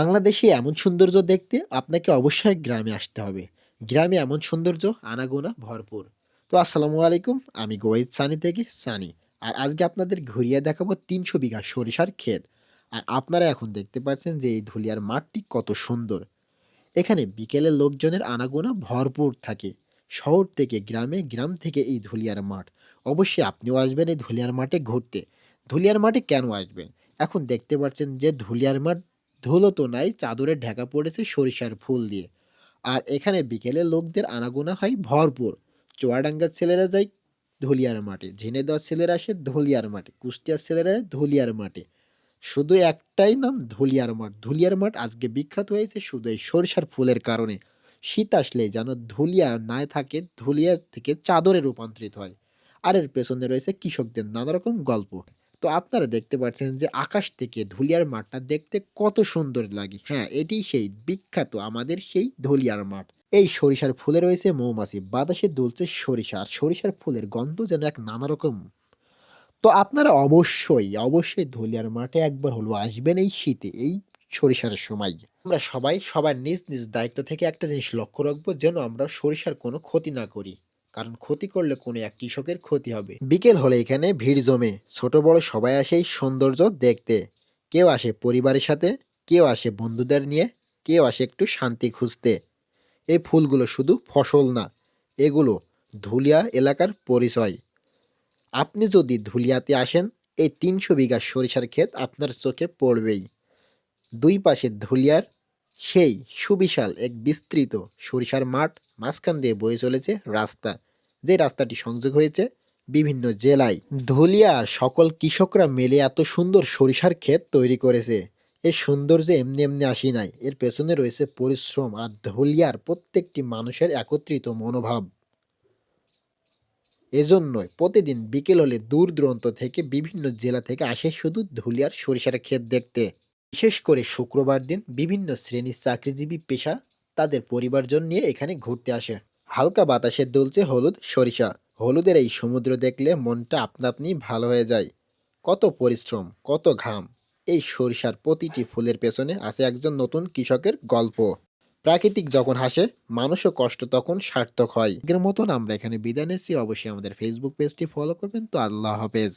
বাংলাদেশে এমন সৌন্দর্য দেখতে আপনাকে অবশ্যই গ্রামে আসতে হবে। গ্রামে এমন সৌন্দর্য আনাগোনা ভরপুর। তো আসসালামু আলাইকুম। আমি গোয়েত সানি থেকে সানি। আর আজকে আপনাদের ঘুরিয়ে দেখাবো ৩০০ বিঘা সরিষার ক্ষেত। আর আপনারা এখন দেখতে পাচ্ছেন যে এই ধুলিয়ার মাঠটি কত সুন্দর। এখানে বিকেলে লোকজনের আনাগোনা ভরপুর থাকে। শহর থেকে গ্রামে, গ্রাম থেকে এই ধুলিয়ার মাঠ। অবশ্যই আপনিও আসবেন এই ধুলিয়ার মাঠে ঘুরতে। ধুলিয়ার মাঠে কেন আসবেন? এখন দেখতে পাচ্ছেন যে ধুলিয়ার মাঠ ধুলো তো নাই চাদরে ঢাকা পড়েছে সরিষার ফুল দিয়ে। আর এখানে বিকেলে লোকদের আনাগোনা হয় ভরপুর। চোয়াডাঙ্গার ছেলেরা যায় ধুলিয়ার মাঠে, ঝিনাইদহের ছেলেরা আসে ধুলিয়ার মাঠে, কুষ্টিয়ার ছেলেরা ধুলিয়ার মাঠে। শুধু একটাই নাম ধুলিয়ার মাঠ। ধুলিয়ার মাঠ আজকে বিখ্যাত হয়েছে শুধু এই সরিষার ফুলের কারণে। শীত আসলেই যেন ধুলিয়া না থাকে, ধুলিয়ার থেকে চাদরে রূপান্তরিত হয়। আর এর পেছনে রয়েছে কৃষকদের নানা রকম গল্প। তো আপনারা দেখতে পাচ্ছেন যে আকাশ থেকে ধুলিয়ার মাঠটা দেখতে কত সুন্দর লাগে। হ্যাঁ, এটি সেই বিখ্যাত আমাদের সেই ধুলিয়ার মাঠ। এই সরিষার ফুলে রয়েছে মৌমাছি, বাতাসে দুলছে সরিষা। আর সরিষার ফুলের গন্ধ যেন এক নানা রকম। তো আপনারা অবশ্যই, অবশ্যই ধুলিয়ার মাঠে একবার হলো আসবেন এই শীতে, এই সরিষার সময়। আমরা সবাই সবার নিজ, নিজ দায়িত্ব থেকে একটা জিনিস লক্ষ্য রাখব যেন আমরা সরিষার কোনো ক্ষতি না করি। কারণ ক্ষতি করলে কোনো এক কৃষকের ক্ষতি হবে। বিকেল হলে এখানে ভিড় জমে। ছোট বড় সবাই আসে এই সৌন্দর্য দেখতে। কেউ আসে পরিবারের সাথে, কেউ আসে বন্ধুদের নিয়ে, কেউ আসে একটু শান্তি খুঁজতে। এই ফুলগুলো শুধু ফসল না, এগুলো ধুলিয়া এলাকার পরিচয়। আপনি যদি ধুলিয়াতে আসেন, এই ৩০০ বিঘা সরিষার ক্ষেত আপনার চোখে পড়বেই। দুই পাশে ধুলিয়ার সেই সুবিশাল এক বিস্তৃত সরিষার মাঠ, মাঝখান দিয়ে বয়ে চলেছে রাস্তা। যে রাস্তাটি সংযোগ হয়েছে বিভিন্ন জেলায়। ধুলিয়ার সকল কৃষকরা মিলে এত সুন্দর সরিষার ক্ষেত তৈরি করেছে। এর সৌন্দর্য এমনি এমনি আসি নাই। এর পেছনে রয়েছে পরিশ্রম আর ধুলিয়ার প্রত্যেকটি মানুষের একত্রিত মনোভাব। এজন্যই প্রতিদিন বিকেল হলে দূর দূরান্ত থেকে বিভিন্ন জেলা থেকে আসে শুধু ধুলিয়ার সরিষার ক্ষেত দেখতে। বিশেষ করে শুক্রবার দিন বিভিন্ন শ্রেণির চাকরিজীবী পেশা তাদের পরিবারজন নিয়ে এখানে ঘুরতে আসে। হালকা বাতাসে দুলছে হলুদ সরিষা। হলুদের এই সমুদ্র দেখলে মনটা আপনা আপনি ভালো হয়ে যায়। কত পরিশ্রম, কত ঘাম। এই সরিষার প্রতিটি ফুলের পেছনে আছে একজন নতুন কৃষকের গল্প। প্রাকৃতিক যখন হাসে, মানুষও কষ্ট তখন সার্থক হয়। এর মতন আমরা এখানে বিদায় নিচ্ছি। অবশ্যই আমাদের ফেসবুক পেজটি ফলো করবেন। তো আল্লাহ হাফেজ।